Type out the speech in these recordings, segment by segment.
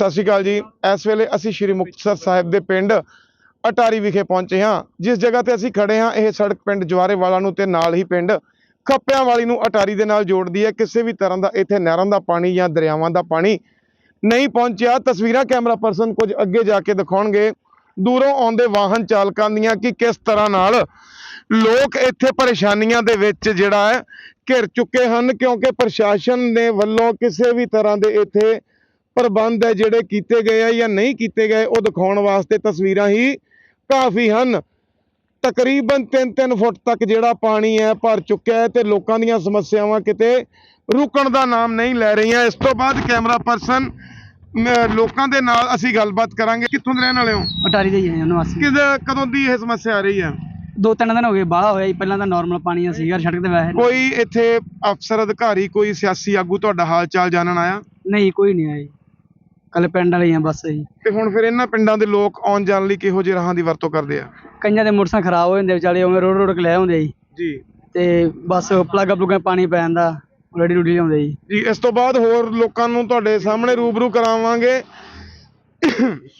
ਸਤਿ ਸ਼੍ਰੀ ਅਕਾਲ ਜੀ। ਇਸ ਵੇਲੇ ਅਸੀਂ ਸ਼੍ਰੀ ਮੁਕਤਸਰ ਸਾਹਿਬ ਦੇ ਪਿੰਡ ਅਟਾਰੀ ਵਿਖੇ ਪਹੁੰਚੇ ਹਾਂ। ਜਿਸ ਜਗ੍ਹਾ ਤੇ ਅਸੀਂ ਖੜੇ ਹਾਂ, ਇਹ ਸੜਕ ਪਿੰਡ ਜਵਾਰੇ ਵਾਲਾ ਨੂੰ ਤੇ ਨਾਲ ਹੀ ਪਿੰਡ ਖੱਪਿਆਂ ਵਾਲੀ ਨੂੰ ਅਟਾਰੀ ਦੇ ਨਾਲ ਜੋੜਦੀ ਹੈ। ਕਿਸੇ ਵੀ ਤਰ੍ਹਾਂ ਦਾ ਇੱਥੇ ਨਹਿਰਾਂ ਦਾ ਪਾਣੀ ਜਾਂ ਦਰਿਆਵਾਂ ਦਾ ਪਾਣੀ ਨਹੀਂ ਪਹੁੰਚਿਆ। ਤਸਵੀਰਾਂ ਕੈਮਰਾ ਪਰਸਨ ਕੁਝ ਅੱਗੇ ਜਾ ਕੇ ਦਿਖਾਉਣਗੇ। ਦੂਰੋਂ ਆਉਂਦੇ ਵਾਹਨ ਚਾਲਕਾਂ ਦੀਆਂ ਕਿ ਕਿਸ ਤਰ੍ਹਾਂ ਨਾਲ ਲੋਕ ਇੱਥੇ ਪਰੇਸ਼ਾਨੀਆਂ ਦੇ ਵਿੱਚ ਜਿਹੜਾ ਹੈ ਘਿਰ ਚੁੱਕੇ ਹਨ, ਕਿਉਂਕਿ ਪ੍ਰਸ਼ਾਸਨ ਦੇ ਵੱਲੋਂ ਕਿਸੇ ਵੀ ਤਰ੍ਹਾਂ ਦੇ ਇੱਥੇ ਪ੍ਰਬੰਧ ਹੈ ਜਿਹੜੇ ਕੀਤੇ ਗਏ ਆ ਜਾਂ ਨਹੀਂ ਕੀਤੇ ਗਏ ਉਹ ਦਿਖਾਉਣ ਵਾਸਤੇ ਤਸਵੀਰਾਂ ਹੀ ਕਾਫੀ ਹਨ। ਤਕਰੀਬਨ 3-3 ਫੁੱਟ ਤੱਕ ਜਿਹੜਾ ਪਾਣੀ ਹੈ ਭਰ ਚੁੱਕਿਆ ਹੈ ਤੇ ਲੋਕਾਂ ਦੀਆਂ ਸਮੱਸਿਆਵਾਂ ਕਿਤੇ ਰੁਕਣ ਦਾ ਨਾਮ ਨਹੀਂ ਲੈ ਰਹੀਆਂ। ਇਸ ਤੋਂ ਬਾਅਦ ਕੈਮਰਾ ਪਰਸਨ ਲੋਕਾਂ ਦੇ ਨਾਲ ਅਸੀਂ ਗੱਲਬਾਤ ਕਰਾਂਗੇ। ਕਿੱਥੋਂ ਦੇ ਰਹਿਣ ਵਾਲੇ ਹੋ? ਅਟਾਰੀ ਦੇ ਹੀ ਆ ਨਿਵਾਸੀ। ਕਿਦ ਕਦੋਂ ਦੀ ਇਹ ਸਮੱਸਿਆ ਆ ਰਹੀ ਹੈ ਦੋ ਤਿੰਨ ਦਿਨ ਹੋ ਗਏ ਬਾਹਲਾ ਹੋਇਆ ਜੀ। ਪਹਿਲਾਂ ਤਾਂ ਨਾਰਮਲ ਪਾਣੀ ਸੀਗਾ ਸੜਕ ਤੇ ਵੈਸੇ ਕੋਈ ਇੱਥੇ ਅਫਸਰ ਅਧਿਕਾਰੀ ਕੋਈ ਸਿਆਸੀ ਆਗੂ ਤੁਹਾਡਾ ਹਾਲ ਚਾਲ ਜਾਣਨ ਆਇਆ? ਨਹੀਂ ਕੋਈ ਨਹੀਂ ਆਇਆ ਜੀ। ਕੱਲ ਪਿੰਡ ਵਾਲੇ ਹੀ ਆ ਬਸ ਜੀ ਤੇ ਹੁਣ ਫਿਰ ਇਹਨਾਂ ਪਿੰਡਾਂ ਦੇ ਲੋਕ ਆਉਣ ਜਾਣ ਲਈ ਕਿਹੋ ਜਿਹੇ ਰਾਹਾਂ ਦੀ ਵਰਤੋਂ ਕਰਦੇ ਆ? ਕਈਆਂ ਦੇ ਮੋਟਰਸਾਈਕਲ ਖਰਾਬ ਹੋ ਜਾਂਦੇ ਵਿਚਾਲੇ ਉਵੇਂ ਰੋੜ ਰੋੜ ਕੇ ਲੈ ਆਉਂਦੇ ਜੀ। ਜੀ। ਤੇ ਬਸ ਪਲੱਗ ਪਲੁੱਗਾਂ ਪਾਣੀ ਪੈ ਜਾਂਦਾ ਰੈਡੀ ਰੂਡੀ ਲਿਆਉਂਦੇ ਜੀ। ਜੀ ਇਸ ਤੋਂ ਬਾਅਦ ਹੋਰ ਲੋਕਾਂ ਨੂੰ ਤੁਹਾਡੇ ਸਾਹਮਣੇ ਰੂਬਰੂ ਕਰਾਵਾਂਗੇ।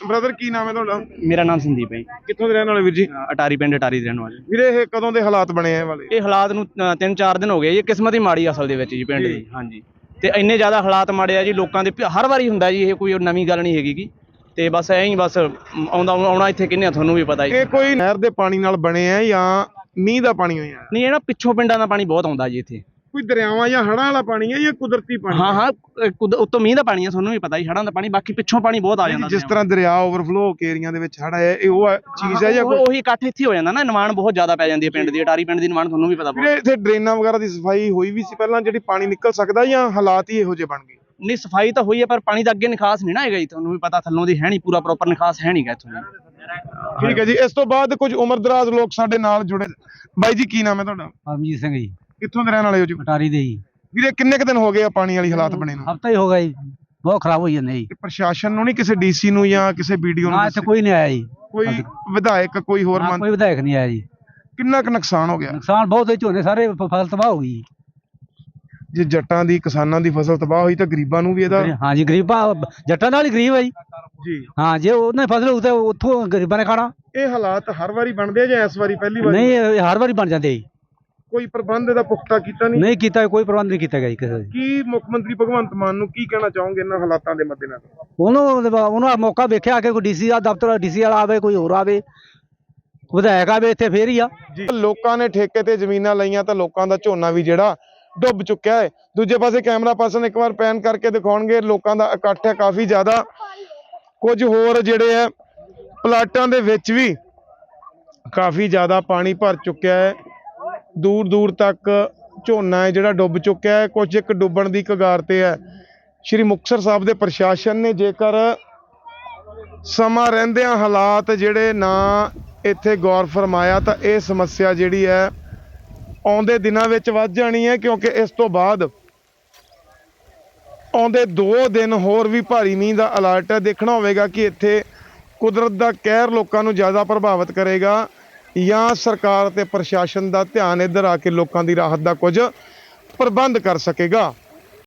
ਬ੍ਰਦਰ ਕੀ ਨਾਮ ਹੈ ਤੁਹਾਡਾ? ਮੇਰਾ ਨਾਮ ਸੰਦੀਪ ਹੈ ਜੀ। ਕਿੱਥੋਂ ਦੇ ਰਹਿਣ ਵਾਲੇ ਵੀਰ ਜੀ? ਅਟਾਰੀ ਪਿੰਡ ਅਟਾਰੀ ਦੇ ਰਹਿਣ ਵਾਲੇ। ਵੀਰੇ ਇਹ ਕਦੋਂ ਦੇ ਹਾਲਾਤ ਬਣੇ ਆ ਇਹ ਵਾਲੇ? ਇਹ ਹਾਲਾਤ ਨੂੰ 3-4 ਦਿਨ ਹੋ ਗਏ ਇਹ ਕਿਸਮਤ ਹੀ ਮਾੜੀ ਅਸਲ ਦੇ ਵਿੱਚ ਜੀ ਪਿੰਡ ਦੀ। ਹਾਂਜੀ। ਤੇ ਇੰਨੇ ਜ਼ਿਆਦਾ ਹਾਲਾਤ ਮਾੜੇ ਆ ਜੀ ਲੋਕਾਂ ਦੇ ਹਰ ਵਾਰੀ ਹੁੰਦਾ ਜੀ ਇਹ ਕੋਈ ਨਵੀਂ ਗੱਲ ਨਹੀਂ ਹੈਗੀ ਗੀ। ਤੇ ਬਸ ਐਂ ਹੀ ਬਸ ਆਉਂਦਾ ਆਉਣਾ ਇੱਥੇ ਕਿੰਨੇ ਆ ਤੁਹਾਨੂੰ ਵੀ ਪਤਾ ਜੀ ਇਹ ਕੋਈ ਨਹਿਰ ਦੇ ਪਾਣੀ ਨਾਲ ਬਣੇ ਆ ਜਾਂ ਮੀਂਹ ਦਾ ਪਾਣੀ ਹੋਇਆ? ਨਹੀਂ ਇਹ ਨਾ ਪਿੱਛੋਂ ਪਿੰਡਾਂ ਦਾ ਪਾਣੀ ਬਹੁਤ ਆਉਂਦਾ ਜੀ ਇੱਥੇ। ਕੋਈ ਦਰਿਆਵਾਂ ਜਾਂ ਹੜ੍ਹਾਂ ਵਾਲਾ ਪਾਣੀ ਹੈ ਜਾਂ ਕੁਦਰਤੀ ਪਾਣੀ ਹਾਂ ਹਾਂ? ਕੁਦ- ਉੱਤੋਂ ਮੀਂਹ ਦਾ ਪਾਣੀ ਆ ਤੁਹਾਨੂੰ ਵੀ ਪਤਾ ਜੀ ਹੜਾਂ ਦਾ ਪਾਣੀ ਬਾਕੀ ਪਿੱਛੋਂ ਪਾਣੀ ਬਹੁਤ ਆ ਜਾਂਦਾ ਜਿਸ ਤਰ੍ਹਾਂ ਦਰਿਆ ਓਵਰਫਲੋ ਹੋ ਕੇ ਏਰੀਆਂ ਦੇ ਵਿੱਚ ਹੜ੍ਹ ਆਇਆ ਇਹ ਉਹ ਚੀਜ਼ ਹੈ ਜਾਂ ਕੋਈ? ਉਹੀ ਇਕੱਠ ਇੱਥੇ ਹੋ ਜਾਂਦਾ ਨਾ ਨਿਮਾਣ ਬਹੁਤ ਜ਼ਿਆਦਾ ਪੈ ਜਾਂਦੀ ਹੈ ਪਿੰਡ ਦੀ ਅਟਾਰੀ ਪਿੰਡ ਦੀ ਨਿਮਾਣ ਤੁਹਾਨੂੰ ਵੀ ਪਤਾ ਬਹੁਤ। ਵੀਰੇ ਇੱਥੇ ਡਰੇਨਾਂ ਵਗੈਰਾ ਦੀ ਸਫ਼ਾਈ ਹੋਈ ਵੀ ਸੀ ਪਹਿਲਾਂ ਜਿਹੜੀ ਪਾਣੀ ਨਿਕਲ ਸਕਦਾ ਜਾਂ ਹਾਲਾਤ ਹੀ ਇਹੋ ਜਿਹੇ ਬਣ ਗਏ? ਨਹੀਂ ਸਫ਼ਾਈ ਤਾਂ ਹੋਈ ਹੈ ਪਰ ਪਾਣੀ ਦਾ ਅੱਗੇ ਨਿਕਾਸ ਨਹੀਂ ਨਾ ਹੈਗਾ ਜੀ ਤੁਹਾਨੂੰ ਵੀ ਪਤਾ ਥੱਲੋਂ ਦੀ ਹੈ ਨਹੀਂ ਪੂਰਾ ਪ੍ਰੋਪਰ ਨਿਕਾਸ ਹੈ ਨਹੀਂਗਾ ਇੱਥੋਂ ਜੀ ਠੀਕ ਹੈ ਜੀ ਇਸ ਤੋਂ ਬਾਅਦ ਕੁਝ ਉਮਰਦਰਾਜ਼ ਲੋਕ ਸਾਡੇ ਨਾਲ ਜੁੜੇ ਬਾਈ ਜੀ ਕੀ ਨਾਮ ਹੈ ਤੁਹਾਡਾ? ਪਰਮਜੀਤ ਸਿੰਘ ਜੀ। ਕਿੱਥੋਂ ਦੇ ਰਹਿਣ ਵਾਲੇ ਹੋ ਜੀ? ਅਟਾਰੀ ਦੇ ਜੀ। ਵੀਰੇ ਕਿੰਨੇ ਕੁ ਦਿਨ ਹੋ ਗਏ ਆ ਪਾਣੀ ਵਾਲੀ ਹਾਲਾਤ ਬਣੇ ਨੂੰ? ਹਫਤਾ ਹੀ ਹੋ ਗਿਆ ਜੀ। ਬਹੁਤ ਖਰਾਬ ਹੋਈ ਜਾਂਦੇ ਜੀ। ਤੇ ਪ੍ਰਸ਼ਾਸਨ ਨੂੰ ਨਹੀਂ ਕਿਸੇ ਡੀਸੀ ਨੂੰ ਜਾਂ ਕਿਸੇ ਵੀਡੀਓ ਨੂੰ ਨਾ ਇੱਥੇ ਦੱਸਿਆ? ਕੋਈ ਨਹੀਂ ਆਇਆ ਜੀ। ਕੋਈ ਵਿਧਾਇਕ ਕੋਈ ਹੋਰ ਨਾ ਮੰਨ ਕੋਈ ਵਿਧਾਇਕ ਨਹੀਂ ਆਇਆ ਜੀ। ਕਿੰਨਾ ਕੁ ਨੁਕਸਾਨ ਹੋ ਗਿਆ? ਨੁਕਸਾਨ ਬਹੁਤ ਹੋਏ ਝੋਨੇ ਸਾਰੇ ਫ- ਫਸਲ ਤਬਾਹ ਹੋ ਗਈ ਜੀ। ਜੇ ਜੱਟਾਂ ਦੀ ਕਿਸਾਨਾਂ ਦੀ ਫਸਲ ਤਬਾਹ ਹੋਈ ਤਾਂ ਗਰੀਬਾਂ ਨੂੰ ਵੀ ਇਹਦਾ ਹਾਂ ਜੀ ਗਰੀਬਾਂ ਜੱਟਾਂ ਨਾਲ ਹੀ ਗਰੀਬ ਹੈ ਜੀ। ਜੀ। ਹਾਂ ਜੇ ਉਹਨਾਂ ਦੀ ਫਸਲ ਹੋਊ ਤਾਂ ਉੱਥੋਂ ਗਰੀਬਾਂ ਨੇ ਖਾਣਾ। ਇਹ ਹਾਲਾਤ ਹਰ ਵਾਰੀ ਬਣਦੇ ਆ ਜਾਂ ਇਸ ਵਾਰੀ ਪਹਿਲੀ ਵਾਰ? ਨਹੀਂ ਇਹ ਹਰ ਵਾਰੀ ਬਣ ਜਾਂਦੇ ਜੀ। ਕੋਈ ਪ੍ਰਬੰਧ ਇਹਦਾ ਪੁਖਤਾ ਕੀਤਾ ਨਹੀਂ? ਨਹੀਂ ਕੀਤਾ ਕੋਈ ਪ੍ਰਬੰਧ ਨਹੀਂ ਕੀਤਾ ਗਿਆ ਜੀ ਕਿਸੇ ਦਾ। ਕੀ ਮੁੱਖ ਮੰਤਰੀ ਭਗਵੰਤ ਮਾਨ ਨੂੰ ਕੀ ਕਹਿਣਾ ਚਾਹੋਗੇ ਇਹਨਾਂ ਹਾਲਾਤਾਂ ਦੇ ਮੱਦੇਨਜ਼ਰ? ਉਹਨੂੰ ਉਹਨੂੰ ਮੌਕਾ ਵੇਖਿਆ ਕਿ ਕੋਈ ਡੀਸੀ ਦਾ ਦਫ਼ਤਰ ਡੀਸੀ ਵਾਲਾ ਆਵੇ ਕੋਈ ਹੋਰ ਆਵੇ। ਵਿਧਾਇਕ ਆਵੇ ਇੱਥੇ ਫੇਰ ਹੀ ਆ। ਲੋਕਾਂ ਨੇ ਠੇਕੇ ਤੇ ਜ਼ਮੀਨਾਂ ਲਈਆਂ ਤਾਂ ਲੋਕਾਂ ਦਾ ਝੋਨਾ ਵੀ ਜਿਹੜਾ ਡੁੱਬ ਚੁੱਕਿਆ ਹੈ। ਦੂਜੇ ਪਾਸੇ ਕੈਮਰਾ ਪਰਸਨ ਇੱਕ ਵਾਰ ਪੈਨ ਕਰਕੇ ਦਿਖਾਉਣਗੇ ਲੋਕਾਂ ਦਾ ਇਕੱਠ ਹੈ ਕਾਫੀ ਜ਼ਿਆਦਾ। ਕੁਝ ਹੋਰ ਜਿਹੜੇ ਹੈ ਪਲਾਟਾਂ ਦੇ ਵਿੱਚ ਵੀ ਕਾਫੀ ਜ਼ਿਆਦਾ ਪਾਣੀ ਭਰ ਚੁੱਕਿਆ ਹੈ। ਦੂਰ ਦੂਰ ਤੱਕ ਝੋਨਾ ਹੈ ਜਿਹੜਾ ਡੁੱਬ ਚੁੱਕਿਆ ਹੈ। ਕੁਝ ਇੱਕ ਡੁੱਬਣ ਦੀ ਕਗਾਰ ਤੇ ਹੈ। ਸ਼੍ਰੀ ਮੁਕਤਸਰ ਸਾਹਿਬ ਦੇ ਪ੍ਰਸ਼ਾਸਨ ਨੇ ਜੇਕਰ ਸਮਾਂ ਰਹਿੰਦਿਆਂ ਹਾਲਾਤ ਜਿਹੜੇ ਨਾ ਇੱਥੇ ਗੌਰ ਫਰਮਾਇਆ ਤਾਂ ਇਹ ਸਮੱਸਿਆ ਜਿਹੜੀ ਹੈ ਆਉਂਦੇ ਦਿਨਾਂ ਵਿੱਚ ਵੱਧ ਜਾਣੀ ਹੈ ਕਿਉਂਕਿ ਇਸ ਤੋਂ ਬਾਅਦ ਆਉਂਦੇ 2 ਦਿਨ ਹੋਰ ਵੀ ਭਾਰੀ ਮੀਂਹ ਦਾ ਅਲਰਟ ਹੈ। ਦੇਖਣਾ ਹੋਵੇਗਾ ਕਿ ਇੱਥੇ ਕੁਦਰਤ ਦਾ ਕਹਿਰ ਲੋਕਾਂ ਨੂੰ ਜ਼ਿਆਦਾ ਪ੍ਰਭਾਵਿਤ ਕਰੇਗਾ। ਜਾਂ ਸਰਕਾਰ ਤੇ ਪ੍ਰਸ਼ਾਸਨ ਦਾ ਧਿਆਨ ਇੱਧਰ ਆ ਕੇ ਲੋਕਾਂ ਦੀ ਰਾਹਤ ਦਾ ਕੁਝ ਪ੍ਰਬੰਧ ਕਰ ਸਕੇਗਾ।